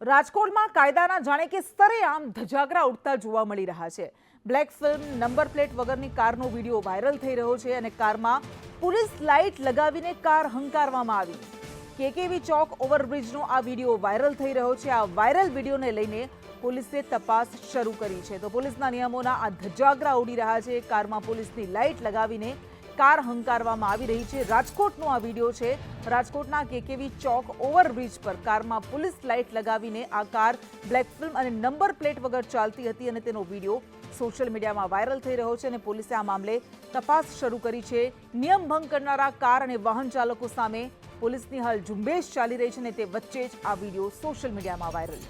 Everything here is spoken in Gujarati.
રાજકોટમાં કાયદાના જાણે કે સરેઆમ ધજાગરા ઉડતા જોવા મળી રહ્યા છે. બ્લેક ફિલ્મ નંબર પ્લેટ વગરની કારનો વીડિયો વાયરલ થઈ રહ્યો છે અને કારમાં પોલીસ લાઇટ લગાવીને કાર હંકારવામાં આવી. કેકેવી ચોક ઓવરબ્રિજનો આ વીડિયો વાયરલ થઈ રહ્યો છે. આ વાયરલ વિડીયોને લઈને પોલીસે તપાસ શરૂ કરી છે. તો પોલીસના નિયમોના આ ધજાગરા ઉડી રહ્યા છે. કારમાં પોલીસની લાઇટ લગાવીને કાર હંકારવામાં આવી રહી છે. રાજકોટનો આ વીડિયો છે. રાજકોટના કેકેવી ચોક ઓવરબ્રિજ પર કારમાં પોલીસ લાઇટ લગાવીને આ કાર બ્લેક ફિલ્મ અને નંબર પ્લેટ વગર ચાલતી હતી અને તેનો વીડિયો સોશિયલ મીડિયામાં વાયરલ થઈ રહ્યો છે અને પોલીસે આ મામલે તપાસ શરૂ કરી છે. નિયમ ભંગ કરનારા કાર અને વાહન ચાલકો સામે પોલીસની હાલ ઝુંબેશ ચાલી રહી છે અને તે વચ્ચે જ આ વીડિયો સોશિયલ મીડિયામાં વાયરલ